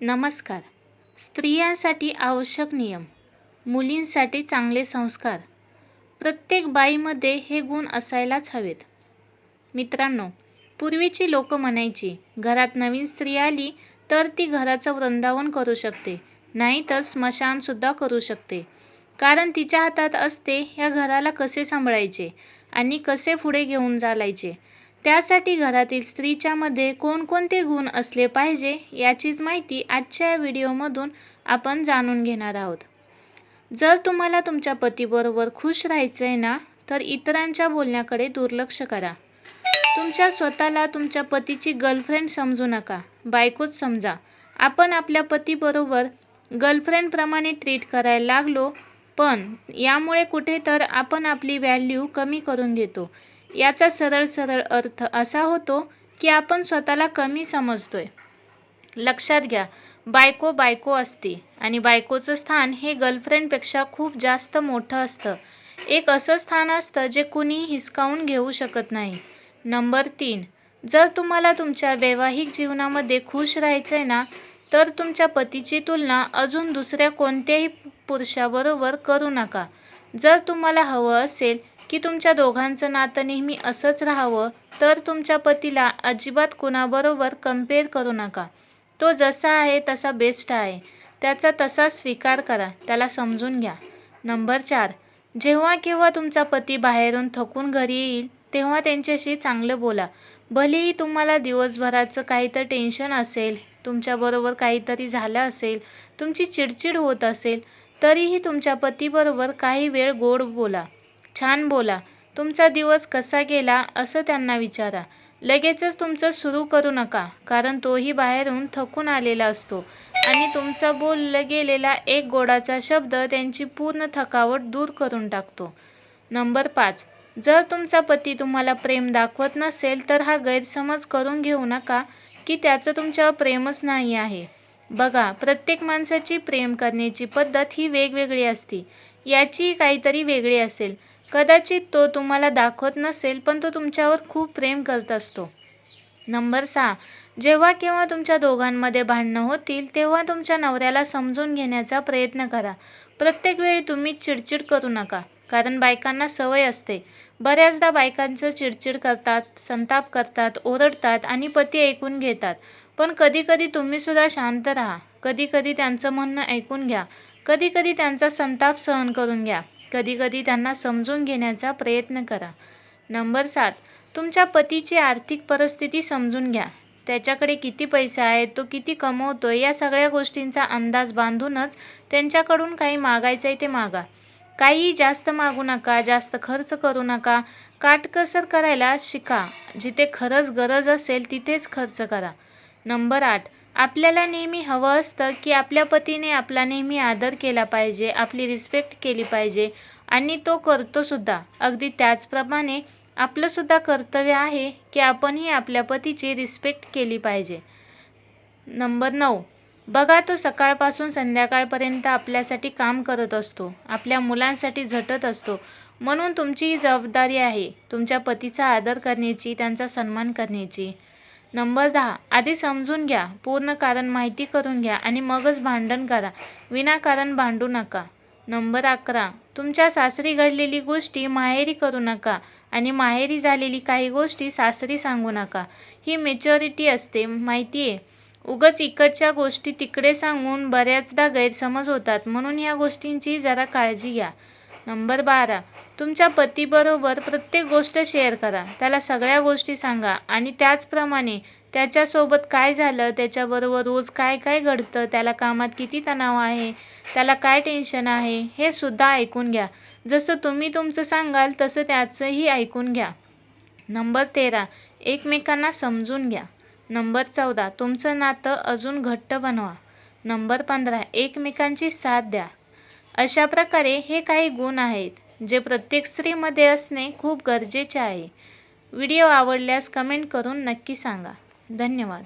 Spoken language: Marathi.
नमस्कार. स्त्रियांसाठी आवश्यक नियम. मुलींसाठी चांगले संस्कार. प्रत्येक बाईमध्ये हे गुण असायलाच हवेत. मित्रांनो पूर्वीची लोक म्हणायची घरात नवीन स्त्री आली तर ती घराचं वृंदावन करू शकते नाहीतर स्मशानसुद्धा करू शकते. कारण तिच्या हातात असते ह्या घराला कसे सांभाळायचे आणि कसे पुढे घेऊन चालायचे? त्यासाठी घरातील स्त्रीच्यामध्ये कोणकोणते गुण असले पाहिजे याचीच माहिती आजच्या या व्हिडिओमधून आपण जाणून घेणार आहोत. जर तुम्हाला तुमच्या पतीबरोबर खुश राहायचं आहे ना तर इतरांच्या बोलण्याकडे दुर्लक्ष करा. तुमच्या स्वतःला तुमच्या पतीची गर्लफ्रेंड समजू नका बायकोच समजा. आपण आपल्या पतीबरोबर गर्लफ्रेंडप्रमाणे ट्रीट करायला लागलो पण यामुळे कुठे तर आपण आपली व्हॅल्यू कमी करून घेतो. याचा सरळ सरळ अर्थ असा होतो की आपण स्वतःला कमी समजतोय. लक्षात घ्या बायको बायको असते आणि बायकोचं स्थान हे गर्लफ्रेंडपेक्षा खूप जास्त मोठं असतं. एक असं स्थान असतं जे कुणीही हिसकावून घेऊ शकत नाही. नंबर तीन जर तुम्हाला तुमच्या वैवाहिक जीवनामध्ये खुश राहायचं आहे ना तर तुमच्या पतीची तुलना अजून दुसऱ्या कोणत्याही पुरुषाबरोबर करू नका. जर तुम्हाला हवं असेल की तुमच्या दोघांचं नातं नेहमी असंच राहावं तर तुमच्या पतीला अजिबात कुणाबरोबर कंपेअर करू नका. तो जसा आहे तसा बेस्ट आहे. त्याचा तसा स्वीकार करा. त्याला समजून घ्या. नंबर चार. जेव्हा केव्हा तुमचा पती बाहेरून थकून घरी येईल तेव्हा त्यांच्याशी चांगलं बोला. भलेही तुम्हाला दिवसभराचं काहीतरी टेन्शन असेल तुमच्याबरोबर काहीतरी झालं असेल तुमची चिडचिड होत असेल तरीही तुमच्या पतीबरोबर काही वेळ गोड बोला. छान बोला. तुमचा दिवस कसा गेला असं त्यांना विचारा. लगेचच तुमचं सुरू करू नका कारण तोही बाहेरून थकून आलेला असतो. आणि तुमचा बोललं गेलेला एक गोडाचा शब्द त्यांची पूर्ण थकावट दूर करून टाकतो. नंबर पाच. जर तुमचा पती तुम्हाला प्रेम दाखवत नसेल तर हा गैरसमज करून घेऊ नका की त्याचं तुमच्यावर प्रेमच नाही आहे. बघा प्रत्येक माणसाची प्रेम करण्याची पद्धत ही वेगवेगळी असते. याची काहीतरी वेगळी असेल. कदाचित तो तुम्हाला दाखवत नसेल पण तो तुमच्यावर खूप प्रेम करत असतो. नंबर सहा. जेव्हा केव्हा तुमच्या दोघांमध्ये भांडणं होतील तेव्हा तुमच्या नवऱ्याला समजून घेण्याचा प्रयत्न करा. प्रत्येक वेळी तुम्ही चिडचिड करू नका कारण बायकांना सवय असते. बऱ्याचदा बायकांचं चिडचिड करतात संताप करतात ओरडतात आणि पती ऐकून घेतात. पण कधीकधी तुम्हीसुद्धा शांत राहा. कधीकधी त्यांचं म्हणणं ऐकून घ्या. कधीकधी त्यांचा संताप सहन करून घ्या. कधीकधी त्यांना समजून घेण्याचा प्रयत्न करा. नंबर सात तुमच्या पतीची आर्थिक परिस्थिती समजून घ्या. त्याच्याकडे किती पैसा आहे तो किती कमवतो या सगळ्या गोष्टींचा अंदाज बांधूनच त्यांच्याकडून काही मागायचं आहे ते मागा. काही जास्त मागू नका जास्त खर्च करू नका. काटकसर करायला शिका. जिथे खरंच गरज असेल तिथेच खर्च करा. नंबर आठ आपल्याला नेहमी हवं असतं की आपल्या पतीने आपला नेहमी आदर केला पाहिजे आपली रिस्पेक्ट केली पाहिजे आणि तो करतोसुद्धा अगदी त्याचप्रमाणे आपलंसुद्धा कर्तव्य आहे की आपणही आपल्या पतीची रिस्पेक्ट केली पाहिजे. नंबर नऊ. बघा तो सकाळपासून संध्याकाळपर्यंत आपल्यासाठी काम करत असतो. आपल्या मुलांसाठी झटत असतो. म्हणून तुमची ही जबाबदारी आहे तुमच्या पतीचा आदर करण्याची त्यांचा सन्मान करण्याची. नंबर दहा. आधी समजून घ्या. पूर्ण कारण माहिती करून घ्या आणि मगच भांडण करा. विनाकारण भांडू नका. नंबर अकरा. तुमच्या सासरी घडलेली गोष्टी माहेरी करू नका आणि माहेरी झालेली काही गोष्टी सासरी सांगू नका. ही मेच्युरिटी असते माहिती आहे उगच इकडच्या गोष्टी तिकडे सांगून बऱ्याचदा गैरसमज होतात. म्हणून या गोष्टींची जरा काळजी घ्या. नंबर बारा. तुमच्या पतीबरोबर प्रत्येक गोष्ट शेअर करा. त्याला सगळ्या गोष्टी सांगा. आणि त्याचप्रमाणे त्याच्यासोबत काय झालं त्याच्याबरोबर रोज काय काय घडतं त्याला कामात किती तणाव आहे त्याला काय टेन्शन आहे हे सुद्धा ऐकून घ्या. जसं तुम्ही तुमचं सांगाल तसं त्याचंही ऐकून घ्या. नंबर तेरा एकमेकांना समजून घ्या. नंबर चौदा तुमचं नातं अजून घट्ट बनवा. नंबर पंधरा एकमेकांची साथ द्या. अशा प्रकारे हे काही गुण आहेत जे प्रत्येक स्त्रीमध्ये असणे खूप गरजेचे आहे. व्हिडिओ आवडल्यास कमेंट करून नक्की सांगा. धन्यवाद.